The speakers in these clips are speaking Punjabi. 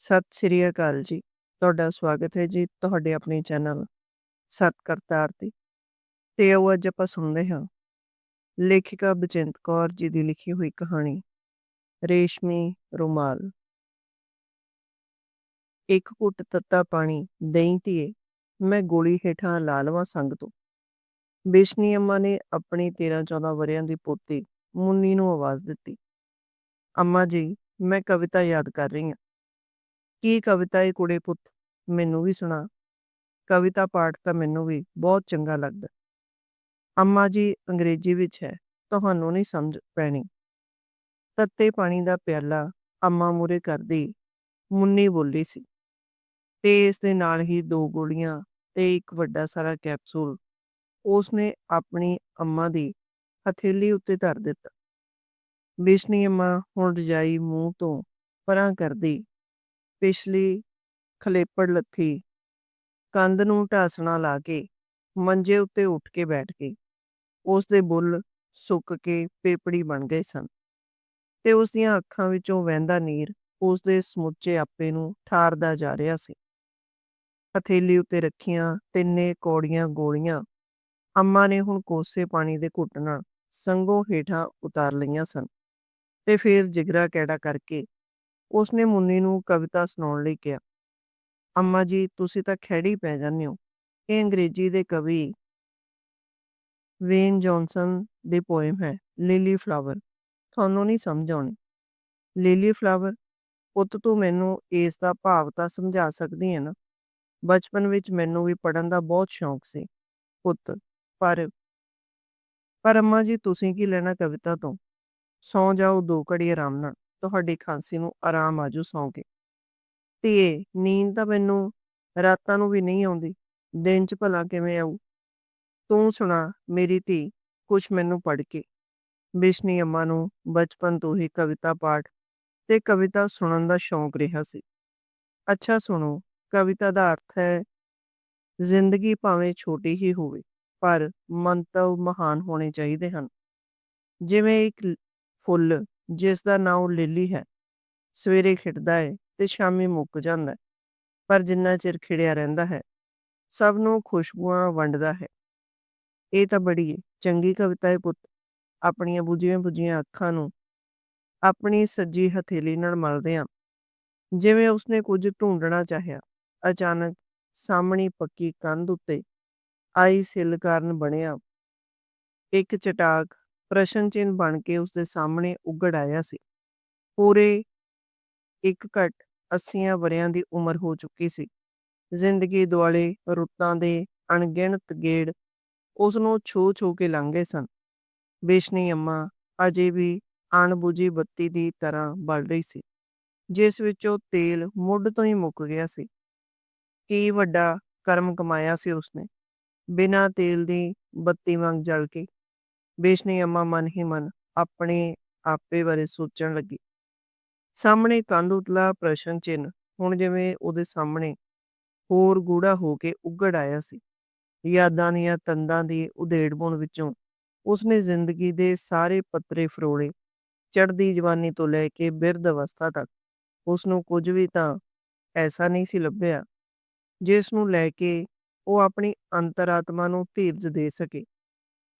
ਸਤਿ ਸ੍ਰੀ ਅਕਾਲ ਜੀ। ਤੁਹਾਡਾ ਸਵਾਗਤ ਹੈ ਜੀ ਤੁਹਾਡੇ ਆਪਣੇ ਚੈਨਲ ਸਤ ਕਰਤਾਰ ਤੇ। ਤੇ ਆਓ ਅੱਜ ਆਪਾਂ ਸੁਣਦੇ ਹਾਂ ਲੇਖਿਕਾ ਬਚਿੰਤ ਕੌਰ ਜੀ ਦੀ ਲਿਖੀ ਹੋਈ ਕਹਾਣੀ, ਰੇਸ਼ਮੀ ਰੁਮਾਲ। ਇੱਕ ਘੁੱਟ ਤੱਤਾ ਪਾਣੀ ਦਹੀਂ ਧੀਏ, ਮੈਂ ਗੋਲੀ ਹੇਠਾਂ ਲਾ ਲਵਾਂ ਸੰਗ ਤੋਂ। ਬੇਸ਼ਨੀ ਅੰਮਾ ਨੇ ਆਪਣੀ 13-14 ਵਰਿਆਂ ਦੀ ਪੋਤੀ ਮੁੰਨੀ ਨੂੰ ਆਵਾਜ਼ ਦਿੱਤੀ। ਅੰਮਾ ਜੀ, ਮੈਂ ਕਵਿਤਾ ਯਾਦ ਕਰ ਰਹੀ ਹਾਂ। ਕੀ ਕਵਿਤਾ ਏ ਕੁੜੇ ਪੁੱਤ ਮੈਨੂੰ ਵੀ ਸੁਣਾ। ਕਵਿਤਾ ਪਾਠ ਤਾਂ ਮੈਨੂੰ ਵੀ ਬਹੁਤ ਚੰਗਾ ਲੱਗਦਾ। ਅੰਮਾ ਜੀ ਅੰਗਰੇਜ਼ੀ ਵਿੱਚ ਹੈ, ਤੁਹਾਨੂੰ ਨਹੀਂ ਸਮਝ ਪੈਣੀ। ਤੱਤੇ ਪਾਣੀ ਦਾ ਪਿਆਲਾ ਅੰਮਾ ਮੂਰੇ ਕਰਦੀ, ਮੁੰਨੀ ਬੋਲੀ ਸੀ ਤੇ ਇਸ ਦੇ ਨਾਲ ਹੀ ਦੋ ਗੋਲੀਆਂ ਤੇ ਇੱਕ ਵੱਡਾ ਸਾਰਾ ਕੈਪਸੂਲ, ਉਸਨੇ ਆਪਣੀ ਅੰਮਾ ਦੀ ਹਥੇਲੀ ਉੱਤੇ ਧਰ ਦਿੱਤਾ। ਬਿਸ਼ਨੀ ਅੰਮਾ ਹੁਣ ਰਜਾਈ ਮੂੰਹ ਤੋਂ ਪਰਾਂ ਕਰਦੀ ਪਿਛਲੀ ਖਲੇਪੜ ਲੱਥੀ ਕੰਧ ਨੂੰ ਢਾਸਣਾ ਲਾ ਕੇ ਮੰਜੇ ਉੱਤੇ ਉੱਠ ਕੇ ਬੈਠ ਗਈ। ਉਸ ਦੇ ਬੁੱਲ ਸੁੱਕ ਕੇ ਪੇਪੜੀ ਬਣ ਗਏ ਸਨ ਤੇ ਉਸ ਦੀਆਂ ਅੱਖਾਂ ਵਿੱਚੋਂ ਵਹਿੰਦਾ ਨੀਰ ਉਸ ਦੇ ਸਮੁੱਚੇ ਆਪੇ ਨੂੰ ਠਾਰਦਾ ਜਾ ਰਿਹਾ ਸੀ। ਹਥੇਲੀ ਉੱਤੇ ਰੱਖੀਆਂ ਤਿੰਨੇ ਕੌੜੀਆਂ ਗੋਲੀਆਂ ਅੰਮਾ ਨੇ ਹੁਣ ਕੋਸੇ ਪਾਣੀ ਦੇ ਘੁੱਟ ਨਾਲ ਸੰਗੋਂ ਹੇਠਾਂ ਉਤਾਰ ਲਈਆਂ ਸਨ ਤੇ ਫਿਰ ਜਿਗਰਾ ਕੈੜਾ ਕਰਕੇ ਉਸਨੇ ਮੁੰਨੀ ਨੂੰ ਕਵਿਤਾ ਸੁਣਾਉਣ ਲਈ ਕਿਹਾ। ਅੰਮਾ ਜੀ, ਤੁਸੀਂ ਤਾਂ ਖੈੜੀ ਪੈ ਜਾਂਦੇ ਹੋ। ਇਹ ਅੰਗਰੇਜ਼ੀ ਦੇ ਕਵੀ ਵੇਨ ਜੌਨਸਨ ਦੇ ਪੋਇਮ ਹੈ, ਲਿਲੀ ਫਲਾਵਰ ਤੁਹਾਨੂੰ ਨਹੀਂ ਸਮਝ ਆਉਣੀ। ਲਿਲੀ ਫਲਾਵਰ, ਪੁੱਤ, ਤੂੰ ਮੈਨੂੰ ਇਸ ਦਾ ਭਾਵ ਤਾਂ ਸਮਝਾ ਸਕਦੀ ਹੈ ਨਾ। ਬਚਪਨ ਵਿੱਚ ਮੈਨੂੰ ਵੀ ਪੜਨ ਦਾ ਬਹੁਤ ਸ਼ੌਂਕ ਸੀ, ਪੁੱਤ ਪਰ ਪਰ ਅੰਮਾ ਜੀ, ਤੁਸੀਂ ਕੀ ਲੈਣਾ ਕਵਿਤਾ ਤੋਂ ਸੌ ਜਾਓ ਦੋ ਘੜੀ ਆਰਾਮ ਨਾਲ ਤੁਹਾਡੀ ਖਾਂਸੀ ਨੂੰ ਆਰਾਮ ਆਜੂ ਸੌਂ ਕੇ ਧੀਏ ਨੀਂਦ ਤਾਂ ਮੈਨੂੰ ਰਾਤਾਂ ਨੂੰ ਵੀ ਨਹੀਂ ਆਉਂਦੀ, ਦਿਨ 'ਚ ਭਲਾ ਕਿਵੇਂ ਆਊ? ਤੂੰ ਸੁਣਾ, ਮੇਰੀ ਧੀ ਕੁਛ ਮੈਨੂੰ ਪੜ ਕੇ। ਬਿਸ਼ਨੀ ਅੰਮਾ ਨੂੰ ਬਚਪਨ ਤੋਂ ਹੀ ਕਵਿਤਾ ਪਾਠ ਤੇ ਕਵਿਤਾ ਸੁਣਨ ਦਾ ਸ਼ੌਂਕ ਰਿਹਾ ਸੀ। ਅੱਛਾ ਸੁਣੋ, ਕਵਿਤਾ ਦਾ ਅਰਥ ਹੈ, ਜ਼ਿੰਦਗੀ ਭਾਵੇਂ ਛੋਟੀ ਹੀ ਹੋਵੇ, ਪਰ ਮੰਤਵ ਮਹਾਨ ਹੋਣੇ ਚਾਹੀਦੇ ਹਨ। ਜਿਵੇਂ ਇੱਕ ਫੁੱਲ ਜਿਸ ਦਾ ਉਹ ਲਿਲੀ ਹੈ। ਸਵੇਰੇ ਖਿੜਦਾ ਹੈ ਤੇ ਸ਼ਾਮੀ ਮੁੱਕ ਜਾਂਦਾ ਹੈ ਪਰ ਜਿੰਨਾ ਚਿਰ ਖਿੜਿਆ ਰਹਿੰਦਾ ਹੈ, ਸਭ ਨੂੰ ਖੁਸ਼ਬੂਆਂ ਵੰਡਦਾ ਹੈ। ਇਹ ਤਾਂ ਬੜੀ ਚੰਗੀ ਕਵਿਤਾ ਹੈ ਪੁੱਤ। ਆਪਣੀਆਂ ਬੁਝੀਆਂ ਬੁਝੀਆਂ ਅੱਖਾਂ ਨੂੰ ਆਪਣੀ ਸੱਜੀ ਹਥੇਲੀ ਨਾਲ ਮਲਦਿਆਂ ਜਿਵੇਂ ਉਸਨੇ ਕੁਝ ਢੂੰਡਣਾ ਚਾਹਿਆ, ਅਚਾਨਕ ਸਾਹਮਣੀ ਪੱਕੀ ਕੰਧ ਉੱਤੇ ਆਈ ਸਿੱਲ ਕਾਰਨ ਬਣਿਆ ਇੱਕ ਚਟਾਕ ਪ੍ਰਸ਼ਨ ਚਿੰਨ ਬਣ ਕੇ ਉਸਦੇ ਸਾਹਮਣੇ ਉੱਗੜ ਆਇਆ ਸੀ। ਪੂਰੇ ਇੱਕ ਘੱਟ 80 ਵਰਿਆਂ ਦੀ ਉਮਰ ਹੋ ਚੁੱਕੀ ਸੀ। ਜ਼ਿੰਦਗੀ ਦੁਆਲੇ ਰੁੱਤਾਂ ਦੇ ਅਣਗਿਣਤ ਗੇੜ ਉਸ ਨੂੰ ਛੂ ਛੂ ਕੇ ਲੰਘੇ ਸਨ। ਬੇਸ਼ਨੀ ਅੰਮਾ ਅਜੇ ਵੀ ਅਣਬੁਝੀ ਬੱਤੀ ਦੀ ਤਰ੍ਹਾਂ ਬਲ ਰਹੀ ਸੀ, ਜਿਸ ਵਿੱਚੋਂ ਤੇਲ ਮੁੱਢ ਤੋਂ ਹੀ ਮੁੱਕ ਗਿਆ ਸੀ। ਕੀ ਵੱਡਾ ਕਰਮ ਕਮਾਇਆ ਸੀ ਉਸਨੇ, ਬਿਨਾਂ ਤੇਲ ਦੀ ਬੱਤੀ ਵਾਂਗ ਜਲ ਕੇ। ਬੇਸ਼ਨੀ ਅੰਮਾ ਮਨ ਹੀ ਮਨ ਆਪਣੇ ਆਪੇ ਬਾਰੇ ਸੋਚਣ ਲੱਗੀ। ਸਾਹਮਣੇ ਕੰਧ ਉਤਲਾ, ਪ੍ਰਸ਼ਨ ਚਿੰਨ ਹੁਣ ਜਿਵੇਂ ਉਹਦੇ ਸਾਹਮਣੇ ਹੋਰ ਗੂੜਾ ਹੋ ਕੇ ਉੱਗੜ ਆਇਆ ਸੀ। ਯਾਦਾਂ ਦੀਆਂ ਤੰਦਾਂ ਦੀ ਉਧੇੜਬੁਣ ਵਿੱਚੋਂ ਉਸਨੇ ਜ਼ਿੰਦਗੀ ਦੇ ਸਾਰੇ ਪੱਤਰੇ ਫਰੋਲੇ। ਚੜ੍ਹਦੀ ਜਵਾਨੀ ਤੋਂ ਲੈ ਕੇ ਬਿਰਧ ਅਵਸਥਾ ਤੱਕ ਉਸ ਨੂੰ ਕੁਝ ਵੀ ਤਾਂ ਐਸਾ ਨਹੀਂ ਸੀ ਲੱਭਿਆ ਜਿਸ ਨੂੰ ਲੈ ਕੇ ਉਹ ਆਪਣੀ ਅੰਤਰਾਤਮਾ ਨੂੰ ਧੀਰਜ ਦੇ ਸਕੇ।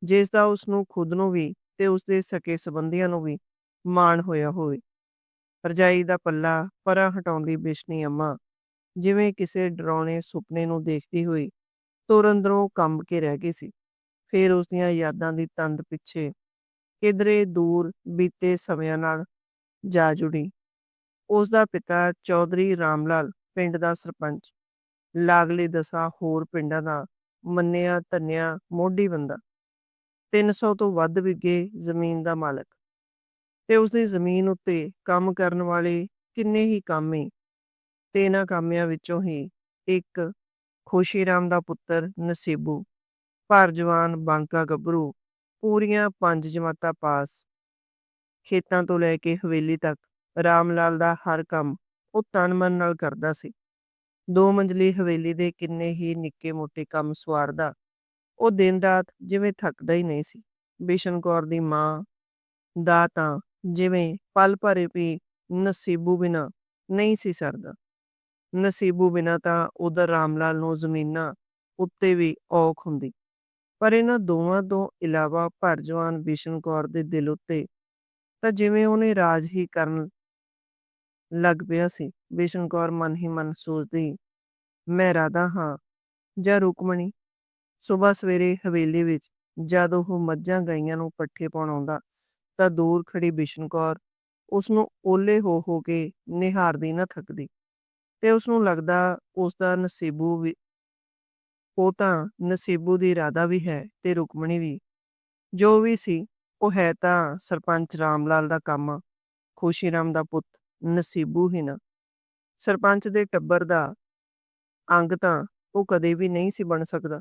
ਜਿਸ ਦਾ ਉਸ ਨੂੰ ਖੁਦ ਨੂੰ ਵੀ ਤੇ ਉਸ ਦੇ ਸਕੇ ਸੰਬੰਧੀਆਂ ਨੂੰ ਵੀ ਮਾਣ ਹੋਇਆ ਹੋਵੇ। ਰਜਾਈ ਦਾ ਪੱਲਾ ਪਰਾਂ ਹਟਾਉਂਦੀ ਬਿਸ਼ਨੀ ਅੰਮਾ ਜਿਵੇਂ ਕਿਸੇ ਡਰਾਉਣੇ ਸੁਪਨੇ ਨੂੰ ਦੇਖਦੀ ਹੋਈ ਤੁਰ ਕੰਬ ਕੇ ਰਹਿ ਗਈ ਸੀ। ਫਿਰ ਉਸ ਦੀਆਂ ਯਾਦਾਂ ਦੀ ਤੰਦ ਪਿੱਛੇ ਕਿਧਰੇ ਦੂਰ ਬੀਤੇ ਸਮਿਆਂ ਨਾਲ ਜਾ ਜੁੜੀ। ਉਸ ਦਾ ਪਿਤਾ ਚੌਧਰੀ ਰਾਮਲਾਲ ਪਿੰਡ ਦਾ ਸਰਪੰਚ। ਲਾਗਲੇ ਦਸਾਂ ਹੋਰ ਪਿੰਡਾਂ ਦਾ ਮੰਨਿਆ ਧੰਨਿਆ ਮੋਢੀ ਬੰਦਾ 300 ਤੋਂ ਵੱਧ ਵਿਗੇ ਜ਼ਮੀਨ ਦਾ ਮਾਲਕ। ਤੇ ਉਸ ਦੀ ਜ਼ਮੀਨ ਉੱਤੇ ਕੰਮ ਕਰਨ ਵਾਲੇ ਕਿੰਨੇ ਹੀ ਕਾਮੇ ਤੇ ਇਹਨਾਂ ਕਾਮਿਆਂ ਵਿੱਚੋਂ ਹੀ ਇੱਕ ਖੁਸ਼ੀਰਾਮ ਦਾ ਪੁੱਤਰ ਨਸੀਬੂ, ਭਰ ਜਵਾਨ ਬਾਂਕਾ ਗੱਭਰੂ, ਪੂਰੀਆਂ ਪੰਜ ਜਮਾਤਾਂ ਪਾਸ। ਖੇਤਾਂ ਤੋਂ ਲੈ ਕੇ ਹਵੇਲੀ ਤੱਕ ਰਾਮ ਲਾਲ ਦਾ ਹਰ ਕੰਮ ਉਹ ਤਨ ਮਨ ਨਾਲ ਕਰਦਾ ਸੀ। ਦੋ ਮੰਜ਼ਲੀ ਹਵੇਲੀ ਦੇ ਕਿੰਨੇ ਹੀ ਨਿੱਕੇ ਮੋਟੇ ਕੰਮ ਸਵਾਰਦਾ ਉਹ ਦਿਨ ਰਾਤ ਜਿਵੇਂ ਥੱਕਦਾ ਹੀ ਨਹੀਂ ਸੀ ਬਿਸ਼ਨ ਕੌਰ ਦੀ ਮਾਂ ਦਾ ਤਾਂ ਜਿਵੇਂ ਪਲ ਭਰੇ ਵੀ ਨਸੀਬੂ ਬਿਨਾ ਨਹੀਂ ਸੀ ਸਰਦਾ ਨਸੀਬੂ ਬਿਨਾਂ ਤਾਂ ਉਧਰ ਰਾਮਲਾਲ ਨੂੰ ਜ਼ਮੀਨਾਂ ਉੱਤੇ ਵੀ ਔਖ ਹੁੰਦੀ। ਪਰ ਇਹਨਾਂ ਦੋਵਾਂ ਤੋਂ ਇਲਾਵਾ ਭਰ ਜਵਾਨ ਬਿਸ਼ਨ ਕੌਰ ਦੇ ਦਿਲ ਉੱਤੇ ਤਾਂ ਜਿਵੇਂ ਉਹਨੇ ਰਾਜ ਹੀ ਕਰਨ ਲੱਗ ਪਿਆ ਸੀ। ਬਿਸ਼ਨ ਕੌਰ ਮਨ ਹੀ ਮਨ ਸੋਚਦੀ, ਮੈਂ ਰਾਧਾ ਹਾਂ ਜਾਂ ਰੁਕਮਣੀ। ਸੁਬਹ ਸਵੇਰੇ ਹਵੇਲੀ ਵਿੱਚ ਜਦ ਉਹ ਮੱਝਾਂ ਗਾਈਆਂ ਨੂੰ ਪੱਠੇ ਪਾਉਣ ਆਉਂਦਾ ਤਾਂ ਦੂਰ ਖੜੀ ਬਿਸ਼ਨ ਕੌਰ ਉਸਨੂੰ ਓਲੇ ਹੋ ਹੋ ਕੇ ਨਿਹਾਰਦੀ ਨਾ ਥੱਕਦੀ ਤੇ ਉਸਨੂੰ ਲੱਗਦਾ ਉਸਦਾ ਨਸੀਬੂ ਵੀ ਉਹ ਤਾਂ ਨਸੀਬੂ ਦੀ ਰਾਧਾ ਵੀ ਹੈ ਤੇ ਰੁਕਮਣੀ ਵੀ। ਜੋ ਵੀ ਸੀ, ਉਹ ਹੈ ਤਾਂ ਸਰਪੰਚ ਰਾਮ ਲਾਲ ਦਾ ਕੰਮ ਖੁਸ਼ੀ ਰਾਮ ਦਾ ਪੁੱਤ ਨਸੀਬੂ ਹੀ ਨਾ। ਸਰਪੰਚ ਦੇ ਟੱਬਰ ਦਾ ਅੰਗ ਤਾਂ ਉਹ ਕਦੇ ਵੀ ਨਹੀਂ ਸੀ ਬਣ ਸਕਦਾ।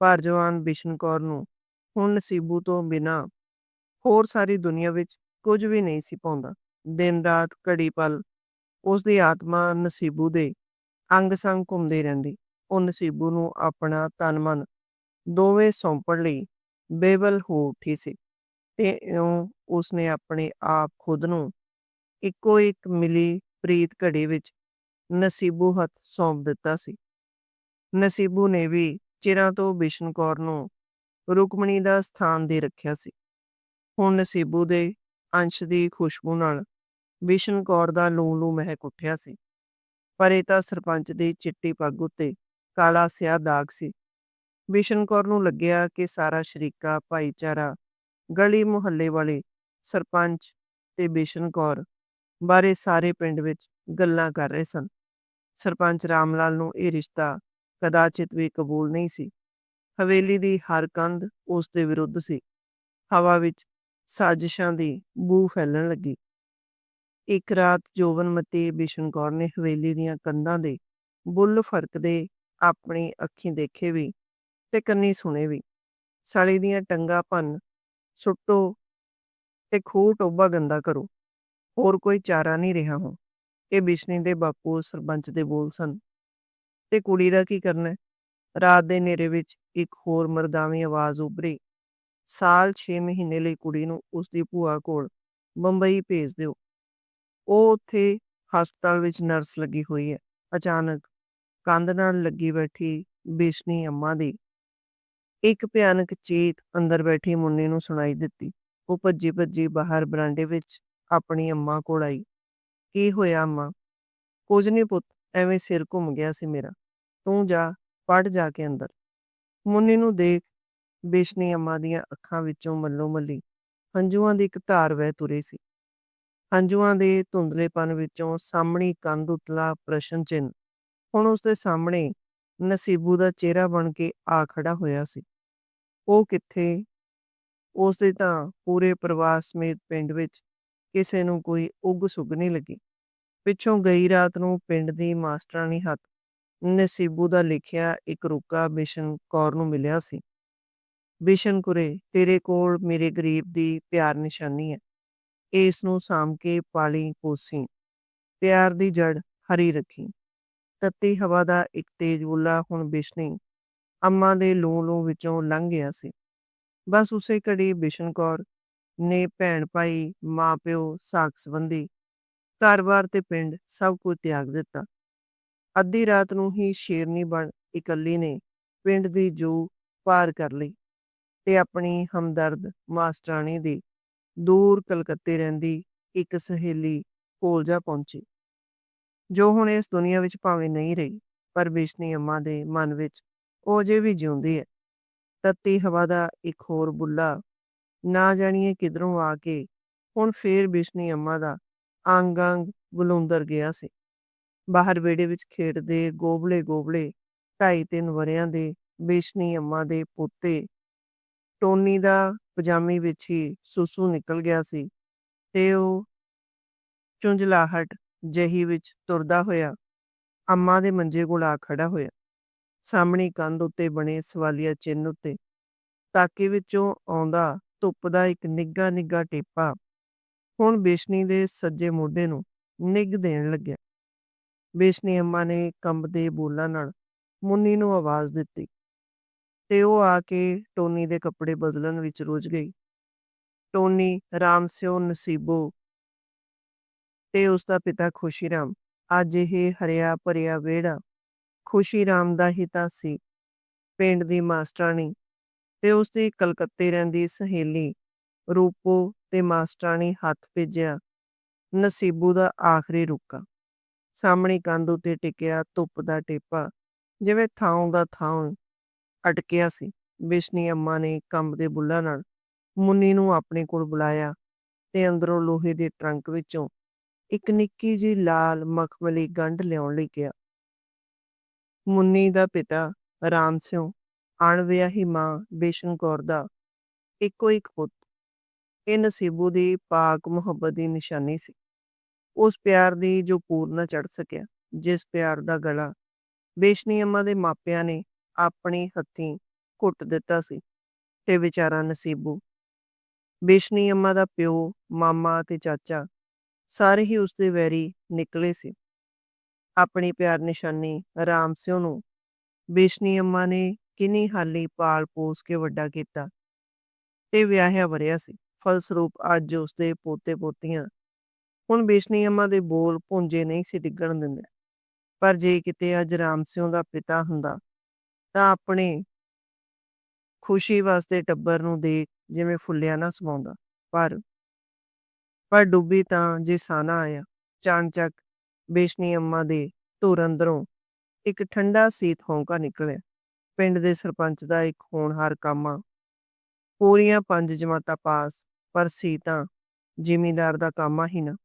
ਪਰ ਜਵਾਨ ਬਿਸ਼ਨ ਕੌਰ ਨੂੰ ਹੁਣ ਨਸੀਬੂ ਤੋਂ ਬਿਨਾਂ ਹੋਰ ਸਾਰੀ ਦੁਨੀਆ ਵਿੱਚ ਕੁਝ ਵੀ ਨਹੀਂ ਸੀ ਪਾਉਂਦਾ। ਦਿਨ ਰਾਤ ਘੜੀ ਪਲ ਉਸਦੀ ਆਤਮਾ ਨਸੀਬੂ ਦੇ ਅੰਗ ਸੰਗ ਘੁੰਮਦੀ ਰਹਿੰਦੀ। ਉਹ ਨਸੀਬੂ ਨੂੰ ਆਪਣਾ ਤਨ ਮਨ ਦੋਵੇਂ ਸੌਂਪਣ ਲਈ ਬੇਬਲ ਹੋ ਉੱਠੀ ਸੀ ਤੇ ਇਉਂ ਉਸਨੇ ਆਪਣੇ ਆਪ ਖੁਦ ਨੂੰ ਇੱਕੋ ਇੱਕ ਮਿਲੀ ਪ੍ਰੀਤ ਘੜੀ ਵਿੱਚ ਨਸੀਬੂ ਹੱਥ ਸੌਂਪ ਦਿੱਤਾ ਸੀ। ਨਸੀਬੂ ਨੇ ਵੀ ਚਿਰਾਂ ਤੋਂ ਬਿਸ਼ਨ ਕੌਰ ਨੂੰ ਰੁਕਮਣੀ ਦਾ ਸਥਾਨ ਦੇ ਰੱਖਿਆ ਸੀ। ਹੁਣ ਨਸੀਬੂ ਦੇ ਅੰਸ਼ ਦੀ ਖੁਸ਼ਬੂ ਨਾਲ ਬਿਸ਼ਨ ਕੌਰ ਦਾ ਲੂ ਲੂ ਮਹਿਕ ਉੱਠਿਆ ਸੀ। ਪਰ ਇਹ ਤਾਂ ਸਰਪੰਚ ਦੀ ਚਿੱਟੀ ਪੱਗ ਉੱਤੇ ਕਾਲਾ ਸਿਆਹ ਦਾਗ ਸੀ। ਬਿਸ਼ਨ ਕੌਰ ਨੂੰ ਲੱਗਿਆ ਕਿ ਸਾਰਾ ਸ਼ਰੀਕਾ, ਭਾਈਚਾਰਾ, ਗਲੀ ਮੁਹੱਲੇ ਵਾਲੇ ਸਰਪੰਚ ਤੇ ਬਿਸ਼ਨ ਕੌਰ ਬਾਰੇ ਸਾਰੇ ਪਿੰਡ ਵਿੱਚ ਗੱਲਾਂ ਕਰ ਰਹੇ ਸਨ। ਸਰਪੰਚ ਰਾਮ ਲਾਲ ਨੂੰ ਇਹ ਰਿਸ਼ਤਾ ਕਦਾਚਿਤ ਵੀ ਕਬੂਲ ਨਹੀਂ ਸੀ। ਹਵੇਲੀ ਦੀ ਹਰ ਕੰਧ ਉਸ ਦੇ ਵਿਰੁੱਧ ਸੀ। ਹਵਾ ਵਿੱਚ ਸਾਜ਼ਿਸ਼ਾਂ ਦੀ ਬੂ ਫੈਲਣ ਲੱਗੀ। ਇੱਕ ਰਾਤ ਜੋਬਨਮਤੀ ਬਿਸ਼ਨ ਕੌਰ ਨੇ ਹਵੇਲੀ ਦੀਆਂ ਕੰਧਾਂ ਦੇ ਬੁੱਲ ਫਰਕਦੇ ਆਪਣੀ ਅੱਖੀਂ ਦੇਖੇ ਵੀ ਤੇ ਕੰਨੀ ਸੁਣੇ ਵੀ। ਸਾਲੀ ਦੀਆਂ ਟੰਗਾ ਭੰਨ, ਸੁੱਟੋ ਤੇ ਖੂਹ ਟੋਬਾ ਗੰਦਾ ਕਰੋ। ਹੋਰ ਕੋਈ ਚਾਰਾ ਨਹੀਂ ਰਿਹਾ ਹੁਣ। ਇਹ ਬਿਸ਼ਨੀ ਦੇ ਬਾਪੂ ਸਰਪੰਚ ਦੇ ਬੋਲ ਸਨ। ਤੇ ਕੁੜੀ ਦਾ ਕੀ ਕਰਨਾ? ਰਾਤ ਦੇ ਹਨੇਰੇ ਵਿੱਚ ਇੱਕ ਹੋਰ ਮਰਦਾਵੀ ਆਵਾਜ਼ ਉੱਭਰੀ, ਸਾਲ 6 ਮਹੀਨੇ ਲਈ ਕੁੜੀ ਨੂੰ ਉਸਦੀ ਭੂਆ ਕੋਲ ਬੰਬਈ ਭੇਜ ਦਿਓ। ਉਹ ਉੱਥੇ ਹਸਪਤਾਲ ਵਿੱਚ ਨਰਸ ਲੱਗੀ ਹੋਈ ਹੈ। ਅਚਾਨਕ ਕੰਧ ਨਾਲ ਲੱਗੀ ਬੈਠੀ ਬੇਸ਼ਨੀ ਅੰਮਾ ਦੀ ਇੱਕ ਭਿਆਨਕ ਚੀਕ ਅੰਦਰ ਬੈਠੀ ਮੁੰਨੀ ਨੂੰ ਸੁਣਾਈ ਦਿੱਤੀ। ਉਹ ਭੱਜੀ ਭੱਜੀ ਬਾਹਰ ਬਰਾਂਡੇ ਵਿੱਚ ਆਪਣੀ ਅੰਮਾ ਕੋਲ ਆਈ। ਕੀ ਹੋਇਆ ਅੰਮਾ? ਕੁਝ ਨਹੀਂ ਪੁੱਤ ਐਵੇਂ ਸਿਰ ਘੁੰਮ ਗਿਆ ਸੀ ਮੇਰਾ। ਤੂੰ ਜਾ ਪੜ ਜਾ ਕੇ ਅੰਦਰ। ਮੁੰਨੀ ਨੂੰ ਦੇਖ ਬਿਸ਼ਨੀ ਅੰਮਾ ਦੀਆਂ ਅੱਖਾਂ ਵਿੱਚੋਂ ਮੱਲੋ ਮੱਲੀ ਹੰਝੂਆਂ ਦੀ ਇੱਕ ਧਾਰ ਵਹਿ ਤੁਰੇ ਸੀ। ਹੰਝੂਆਂ ਦੇ ਧੁੰਦਲੇਪਨ ਵਿੱਚੋਂ ਸਾਹਮਣੀ ਕੰਧ ਉਤਲਾ ਪ੍ਰਸ਼ਨ ਚਿੰਨ੍ਹ ਹੁਣ ਉਸਦੇ ਸਾਹਮਣੇ ਨਸੀਬੂ ਦਾ ਚਿਹਰਾ ਬਣ ਕੇ ਆ ਖੜਾ ਹੋਇਆ ਸੀ। ਉਹ ਕਿੱਥੇ? ਉਸਦੇ ਤਾਂ ਪੂਰੇ ਪਰਿਵਾਰ ਸਮੇਤ ਪਿੰਡ ਵਿੱਚ ਕਿਸੇ ਨੂੰ ਕੋਈ ਉੱਗ ਸੁੱਗ ਨਹੀਂ ਲੱਗੀ। ਪਿੱਛੋਂ ਗਈ ਰਾਤ ਨੂੰ ਪਿੰਡ ਦੀ ਮਾਸਟਰਾਣੀ ਹੱਥ ਨਸੀਬੂ ਦਾ ਲਿਖਿਆ ਇੱਕ ਰੁਕਾ ਬਿਸ਼ਨ ਕੌਰ ਨੂੰ ਮਿਲਿਆ ਸੀ। ਬਿਸ਼ਨ ਕੁਰੇ, ਤੇਰੇ ਕੋਲ ਮੇਰੇ ਗਰੀਬ ਦੀ ਪਿਆਰ ਨਿਸ਼ਾਨੀ ਹੈ। ਇਸ ਨੂੰ ਸਾਂਭ ਕੇ ਪਾਲੀ ਪੋਸੀ। ਪਿਆਰ ਦੀ ਜੜ ਹਰੀ ਰੱਖੀ। ਤੱਤੀ ਹਵਾ ਦਾ ਇੱਕ ਤੇਜ਼ ਬੁੱਲਾ ਹੁਣ ਬਿਸ਼ਨੀ ਅੰਮਾ ਦੇ ਲੂੰ ਲੂੰ ਵਿੱਚੋਂ ਲੰਘ ਗਿਆ ਸੀ। ਬਸ ਉਸੇ ਘੜੀ ਬਿਸ਼ਨ ਕੌਰ ਨੇ ਭੈਣ ਭਾਈ, ਮਾਂ ਪਿਓ, ਸਾਕ ਸੰਬੰਧੀ ਘਰ-ਬਾਰ ਤੇ ਪਿੰਡ ਸਭ ਕੁਝ ਤਿਆਗ ਦਿੱਤਾ। ਅੱਧੀ ਰਾਤ ਨੂੰ ਹੀ ਸ਼ੇਰਨੀ ਬਣ ਇਕੱਲੀ ਨੇ ਪਿੰਡ ਦੀ ਜੂ ਪਾਰ ਕਰ ਲਈ ਤੇ ਆਪਣੀ ਹਮਦਰਦ ਮਾਸਟਰਾਣੀ ਦੀ ਦੂਰ ਕਲਕੱਤੇ ਰਹਿੰਦੀ ਇੱਕ ਸਹੇਲੀ ਕੋਲ ਜਾ ਪਹੁੰਚੀ। ਜੋ ਹੁਣ ਇਸ ਦੁਨੀਆ ਵਿੱਚ ਭਾਵੇਂ ਨਹੀਂ ਰਹੀ, ਪਰ ਬਿਸ਼ਨੀ ਅੰਮਾ ਦੇ ਮਨ ਵਿੱਚ ਉਹ ਅਜੇ ਵੀ ਜਿਉਂਦੀ ਹੈ। ਤੱਤੀ ਹਵਾ ਦਾ ਇੱਕ ਹੋਰ ਬੁੱਲਾ, ਨਾ ਜਾਣੀਏ ਕਿਧਰੋਂ ਆ ਕੇ ਹੁਣ ਫੇਰ ਬਿਸ਼ਨੀ ਅੰਮਾ ਦਾ ਅੰਗ ਅੰਗ ਬਲੂੰਦਰ ਗਿਆ ਸੀ। ਬਾਹਰ ਵਿਹੜੇ ਵਿੱਚ ਖੇਡਦੇ ਗੋਬਲੇ ਗੋਬਲੇ, ਢਾਈ ਤਿੰਨ ਵਰ੍ਹਿਆਂ ਦੇ ਬੇਸ਼ਨੀ ਅੰਮਾ ਦੇ ਪੋਤੇ ਟੋਨੀ ਦਾ ਪਜਾਮੀ ਵਿੱਚ ਹੀ ਸੁਸੂ ਨਿਕਲ ਗਿਆ ਸੀ ਤੇ ਉਹ ਚੁੰਝਲਾਹਟ ਜਹੀ ਵਿੱਚ ਤੁਰਦਾ ਹੋਇਆ ਅੰਮਾ ਦੇ ਮੰਜੇ ਕੋਲ ਆ ਖੜਾ ਹੋਇਆ। ਸਾਹਮਣੀ ਕੰਧ ਉੱਤੇ ਬਣੇ ਸਵਾਲੀਆ ਚਿੰਨ੍ਹ ਉੱਤੇ, ਤਾਕੇ ਵਿੱਚੋਂ ਆਉਂਦਾ ਧੁੱਪ ਦਾ ਇੱਕ ਨਿੱਘਾ ਨਿੱਘਾ ਟੇਪਾ ਹੁਣ ਬੇਸ਼ਨੀ ਦੇ ਸੱਜੇ ਮੋਢੇ ਨੂੰ ਨਿੱਘ ਦੇਣ ਲੱਗਿਆ। ਬੇਸ਼ਨੀ ਅੰਮਾ ਨੇ ਕੰਬਦੇ ਬੋਲਾਂ ਨਾਲ ਮੁੰਨੀ ਨੂੰ ਆਵਾਜ਼ ਦਿੱਤੀ ਤੇ ਉਹ ਆ ਕੇ ਟੋਨੀ ਦੇ ਕੱਪੜੇ ਬਦਲਣ ਵਿੱਚ ਰੁੱਝ ਗਈ। ਟੋਨੀ, ਰਾਮ ਸਿਓ ਨਸੀਬੋ ਤੇ ਉਸਦਾ ਪਿਤਾ ਖੁਸ਼ੀ ਰਾਮ ਅੱਜ ਇਹ ਹਰਿਆ ਭਰਿਆ ਵਿਹੜਾ ਖੁਸ਼ੀ ਰਾਮ ਦਾ ਹੀ ਤਾਂ ਸੀ ਪਿੰਡ ਦੀ ਮਾਸਟਰਾਣੀ ਤੇ ਉਸਦੀ ਕਲਕੱਤੇ ਰਹਿੰਦੀ ਸਹੇਲੀ ਰੂਪੋ ਤੇ ਮਾਸਟਰਾਣੀ ਹੱਥ ਭੇਜਿਆ, ਨਸੀਬੂ ਦਾ ਆਖਰੀ ਰੁਕਾ। ਸਾਹਮਣੀ ਕੰਧ ਉੱਤੇ ਟਿਕਿਆ ਧੁੱਪ ਦਾ ਟੇਪਾ, ਜਿਵੇਂ ਥਾਂ ਦਾ ਥਾਂ ਅਟਕਿਆ ਸੀ। ਬਿਸ਼ਨੀ ਅੰਮਾ ਨੇ ਕੰਬਦੇ ਬੁੱਲਾਂ ਨਾਲ ਮੁੰਨੀ ਨੂੰ ਆਪਣੇ ਕੋਲ ਬੁਲਾਇਆ ਤੇ ਅੰਦਰੋਂ ਲੋਹੇ ਦੇ ਟਰੰਕ ਵਿੱਚੋਂ ਇੱਕ ਨਿੱਕੀ ਜੀ ਲਾਲ ਮਖਮਲੀ ਗੰਢ ਲਿਆਉਣ ਲਈ ਕਿਹਾ। ਮੁੰਨੀ ਦਾ ਪਿਤਾ ਰਾਮ ਸਿਉ, ਅਣਵਿਆਹੀ ਮਾਂ ਬੇਸ਼ਨ ਕੌਰ ਦਾ ਇੱਕੋ ਇੱਕ ਪੁੱਤ ਇਹ ਨਸੀਬੂ ਦੀ ਪਾਕ ਮੁਹੱਬਤ ਦੀ ਨਿਸ਼ਾਨੀ ਸੀ। ਉਸ ਪਿਆਰ ਦੀ ਜੋ ਪੂਰ ਨਾ ਚੜ ਸਕਿਆ, ਜਿਸ ਪਿਆਰ ਦਾ ਗਲਾ ਬੇਸ਼ਨੀ ਅੰਮਾ ਦੇ ਮਾਪਿਆਂ ਨੇ ਆਪਣੀ ਹੱਥੀਂ ਘੁੱਟ ਦਿੱਤਾ ਸੀ ਤੇ ਵਿਚਾਰਾ ਨਸੀਬੂ। ਬੇਸ਼ਨੀ ਅੰਮਾ ਦਾ ਪਿਓ, ਮਾਮਾ ਤੇ ਚਾਚਾ ਸਾਰੇ ਹੀ ਉਸਦੇ ਵੈਰੀ ਨਿਕਲੇ ਸੀ। ਆਪਣੀ ਪਿਆਰ ਨਿਸ਼ਾਨੀ ਰਾਮ ਸਿਓ ਨੂੰ ਬੇਸ਼ਨੀ ਅੰਮਾ ਨੇ ਕਿੰਨੀ ਹਾਲੀ ਪਾਲ ਪੋਸ ਕੇ ਵੱਡਾ ਕੀਤਾ ਤੇ ਵਿਆਹਿਆ ਵਰਿਆ ਸੀ। ਫਲਸਰੂਪ ਅੱਜ ਉਸਦੇ ਪੋਤੇ ਪੋਤੀਆਂ ਹੁਣ ਬੇਸ਼ਨੀ ਅੰਮਾ ਦੇ ਬੋਲ ਪੁੰਜੇ ਨਹੀਂ ਸੀ ਡਿੱਗਣ ਦਿੰਦੇ। ਪਰ ਜੇ ਕਿਤੇ ਅੱਜ ਰਾਮ ਸਿਉ ਦਾ ਪਿਤਾ ਹੁੰਦਾ, ਤਾਂ ਆਪਣੇ ਖੁਸ਼ੀ ਵਾਸਤੇ ਟੱਬਰ ਨੂੰ ਦੇਖ ਜਿਵੇਂ ਫੁੱਲਿਆ ਨਾ ਸਮਾਉਂਦਾ। ਪਰ ਪਰ ਡੁੱਬੀ ਤਾਂ ਜੇ ਸਾਨਾ ਆਇਆ। ਚਾਨਚੱਕ ਬੇਸ਼ਨੀ ਅੰਮਾ ਦੇ ਧੁਰ ਅੰਦਰੋਂ ਇੱਕ ਠੰਡਾ ਸੀਤ ਹੌਂਕਾ ਨਿਕਲਿਆ। ਪਿੰਡ ਦੇ ਸਰਪੰਚ ਦਾ ਇੱਕ ਹੋਣਹਾਰ ਕਾਮਾ, ਪੂਰੀਆਂ ਪੰਜ ਜਮਾਤਾਂ ਪਾਸ ਪਰ ਸੀ ਤਾਂ ਜ਼ਿਮੀਂਦਾਰ ਦਾ ਕਾਮਾ ਹੀ ਨਾ।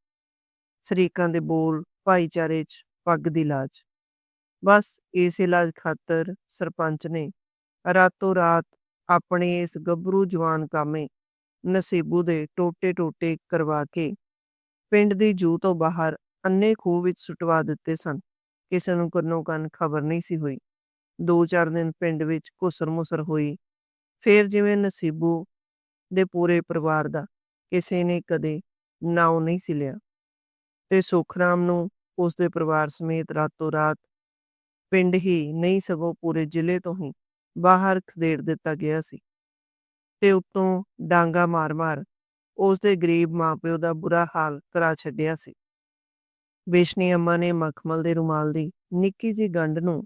ਸ਼ਰੀਕਾਂ ਦੇ ਬੋਲ, ਭਾਈਚਾਰੇ 'ਚ ਪੱਗ ਦੀ ਲਾਜ। ਬਸ ਇਸ ਇਲਾਜ ਖਾਤਰ ਸਰਪੰਚ ਨੇ ਰਾਤੋਂ ਰਾਤ ਆਪਣੇ ਇਸ ਗੱਭਰੂ ਜਵਾਨ ਕਾਮੇ ਨਸੀਬੂ ਦੇ ਟੋਟੇ ਟੋਟੇ ਕਰਵਾ ਕੇ ਪਿੰਡ ਦੀ ਜੂ ਤੋਂ ਬਾਹਰ ਅੰਨੇ ਖੂਹ ਵਿੱਚ ਸੁਟਵਾ ਦਿੱਤੇ ਸਨ। ਕਿਸੇ ਨੂੰ ਕੰਨੋਂ ਕੰਨ ਖਬਰ ਨਹੀਂ ਸੀ ਹੋਈ। ਦੋ ਚਾਰ ਦਿਨ ਪਿੰਡ ਵਿੱਚ ਘੁਸਰ ਮੁਸਰ ਹੋਈ। ਫੇਰ ਜਿਵੇਂ ਨਸੀਬੂ ਦੇ ਪੂਰੇ ਪਰਿਵਾਰ ਦਾ, ਕਿਸੇ ਨੇ ਕਦੇ ਨਾਉ ਨਹੀਂ ਸੀ ਲਿਆ। ਤੇ ਸੁਖਰਾਮ ਨੂੰ ਉਸ ਦੇ ਪਰਿਵਾਰ ਸਮੇਤ ਰਾਤੋਂ ਰਾਤ ਪਿੰਡ ਹੀ ਨਹੀਂ ਸਗੋਂ ਪੂਰੇ ਜ਼ਿਲ੍ਹੇ ਤੋਂ ਹੀ ਬਾਹਰ ਖਦੇੜ ਦਿੱਤਾ ਗਿਆ ਸੀ। ਤੇ ਉਤੋਂ ਡਾਂਗਾ ਮਾਰ-ਮਾਰ ਉਸ ਦੇ ਗਰੀਬ ਮਾਪਿਓ ਦਾ ਬੁਰਾ ਹਾਲ ਕਰਾ ਛੱਡਿਆ ਸੀ। ਬੇਸ਼ਨੀ ਅੰਮਾ ਨੇ ਮਖਮਲ ਦੇ ਰੁਮਾਲ ਦੀ ਨਿੱਕੀ ਜੀ ਗੰਢ ਨੂੰ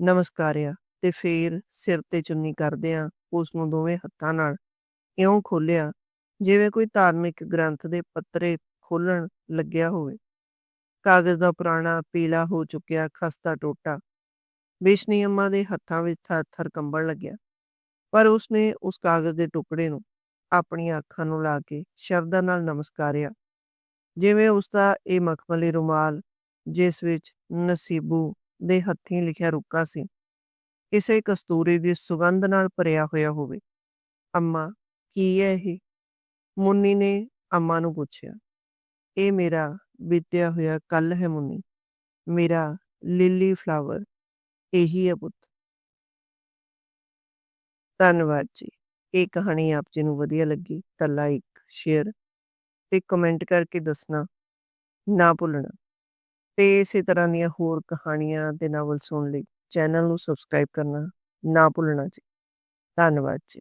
ਨਮਸਕਾਰਿਆ ਤੇ ਫੇਰ ਸਿਰ ਤੇ ਚੁੰਨੀ ਕਰਦਿਆਂ ਉਸ ਨੂੰ ਦੋਵੇਂ ਹੱਥਾਂ ਨਾਲ ਇਉਂ ਖੋਲਿਆ ਜਿਵੇਂ ਕੋਈ ਧਾਰਮਿਕ ਗ੍ਰੰਥ ਦੇ ਪੱਤਰੇ ਖੋਲਣ ਲੱਗਿਆ ਹੋਵੇ। ਕਾਗਜ਼ ਦਾ ਪੁਰਾਣਾ ਪੀਲਾ ਹੋ ਚੁੱਕਿਆ ਖਸਤਾ ਟੋਟਾ। ਬੇਸ਼ਨੀ ਅੰਮਾ ਦੇ ਹੱਥਾਂ ਵਿੱਚ ਥਰ ਕੰਬਣ ਲੱਗਿਆ। ਪਰ ਉਸਨੇ ਉਸ ਕਾਗਜ਼ ਦੇ ਟੁਕੜੇ ਨੂੰ ਆਪਣੀਆਂ ਅੱਖਾਂ ਨੂੰ ਲਾ ਕੇ ਸ਼ਰਧਾ ਨਾਲ ਨਮਸਕਾਰਿਆ। ਜਿਵੇਂ ਉਸ ਦਾ ਇਹ ਮਖਮਲੀ ਰੁਮਾਲ ਜਿਸ ਵਿੱਚ ਨਸੀਬੂ ਦੇ ਹੱਥੀਂ ਲਿਖਿਆ ਰੁੱਕਾ ਸੀ, ਕਿਸੇ ਕਸਤੂਰੀ ਦੀ ਸੁਗੰਧ ਨਾਲ ਭਰਿਆ ਹੋਇਆ ਹੋਵੇ। ਅੰਮਾ ਕੀ ਹੈ ਇਹ? ਮੁੰਨੀ ਨੇ ਅੰਮਾ ਨੂੰ ਪੁੱਛਿਆ। ਇਹ ਮੇਰਾ ਬੀਤਿਆ ਹੋਇਆ ਕੱਲ ਹੈ ਮੁੰਨੀ। ਮੇਰਾ ਲਿਲੀ ਫਲਾਵਰ। ਇਹੀ ਹੈ ਪੁੱਤ। ਧੰਨਵਾਦ ਜੀ। ਇਹ ਕਹਾਣੀ ਆਪ ਜੀ ਨੂੰ ਵਧੀਆ ਲੱਗੀ ਤਾਂ ਲਾਈਕ ਸ਼ੇਅਰ ਤੇ ਕਮੈਂਟ ਕਰਕੇ ਦੱਸਣਾ ਨਾ ਭੁੱਲਣਾ। ਤੇ ਇਸੇ ਤਰ੍ਹਾਂ ਦੀਆਂ ਹੋਰ ਕਹਾਣੀਆਂ ਤੇ ਨਾਵਲ ਸੁਣਨ ਲਈ ਚੈਨਲ ਨੂੰ ਸਬਸਕ੍ਰਾਈਬ ਕਰਨਾ ਨਾ ਭੁੱਲਣਾ ਜੀ। ਧੰਨਵਾਦ ਜੀ।